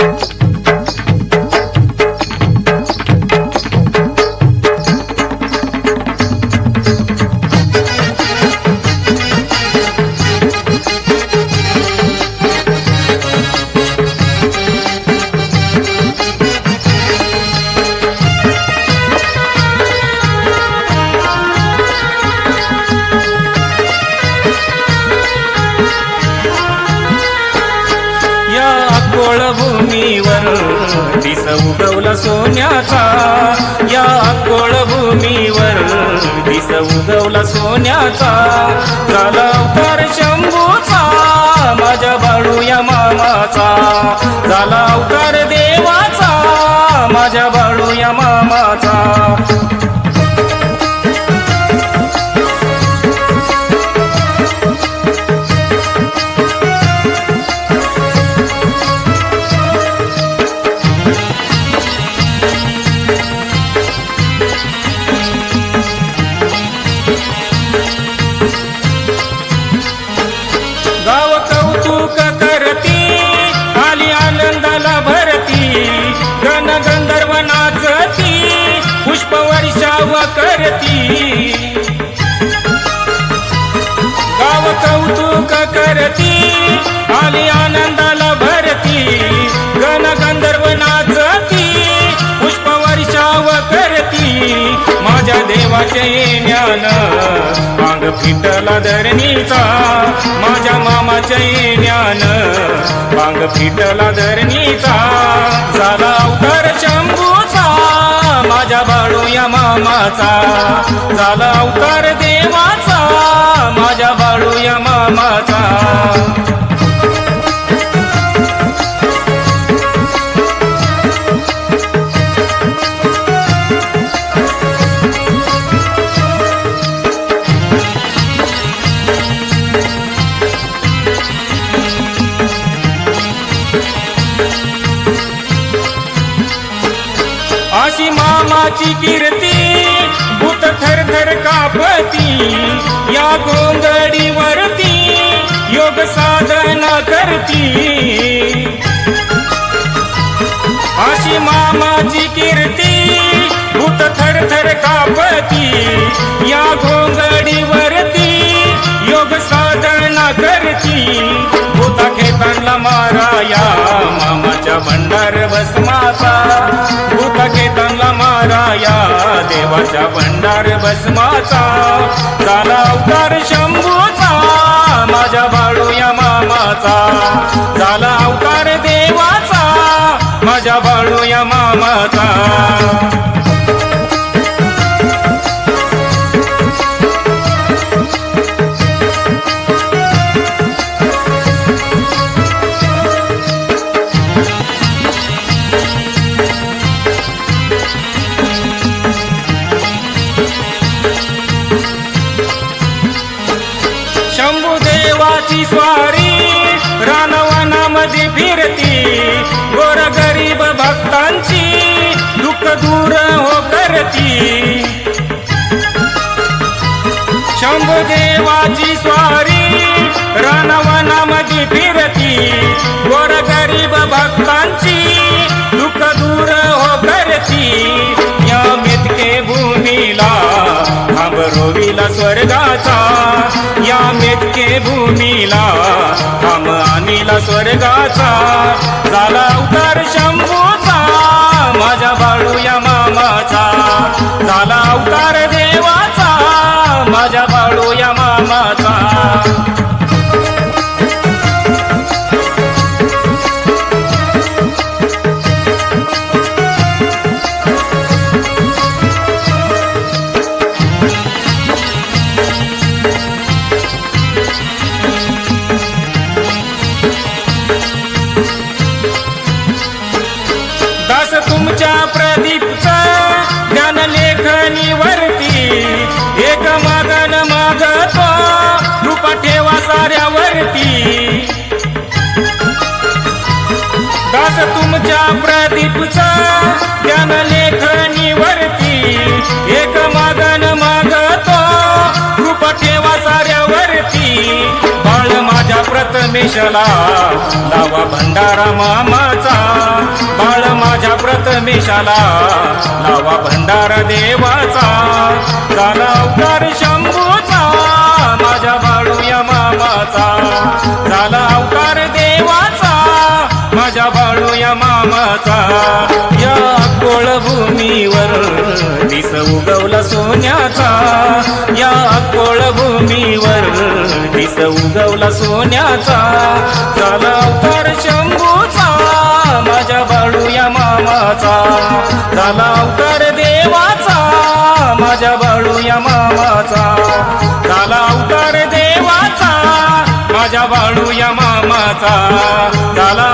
या सोन्याचा. या अकोळ भूमीवर दिस उगवला सोन्याचा. झाला अवतार शंभूचा. माझ्या सेवा करती. गाव कौतुक करती आली आनंदाला भरती गण गंधर्व नाचती पुष्प वर्षाव करती. माझ्या देवाचे ज्ञान अंग फिटला धरणीचा माझ्या मामाचे ज्ञान अंग फिटला धरणीचा. झाला अवतार मामाचा. झाला अवतार देवाचा माझ्या बाळू या मामाचा. अशी मामाची कीर्ती. भूत थर थर कापती या गोंगडीवरती योग साधना करती. अशी मामाची कीर्ती भूत थर थर कापती. भस्माचा झाला अवतार शंभूचा माझ्या बाळू या मामाचा. झाला अवतार देवाचा माझ्या बाळू या मामाचा. शंभुदेवाची स्वारी रानवनामध्ये फिरती. गोर गरीब भक्तांची दुःख दूर हो करती. शंभुदेवाची स्वारी रानवनामध्ये फिरती. गोर गरीब भक्तांची दुःख दूर हो करती. या मितके भूमीला थांबरोवीला स्वर्गा या मेतके भूमीला थांब आणीला स्वर्गाचा. झाला उतार शंभूचा. माझ्या बाळू या बाळ माझ्या प्रथमेशला लावा भंडारा मामाचा. प्रथमेशाला लावा भंडारा देवाचा. झाला अवतार शंभूचा माझ्या बाळूया मामाचा. झाला अवतार देवाचा माझ्या बाळूया मामाचा. या कोळ भूमीवर दिस उगवला सोन्याचा. या कोळ भूमी हरीस उगवला सोन्याचा झाला अवतार शंभूचा माझ्या बाळूया मामाचा. झाला अवतार देवाचा माझ्या बाळूया मामाचा. झाला अवतार देवाचा माझ्या बाळूया मामाचा. झाला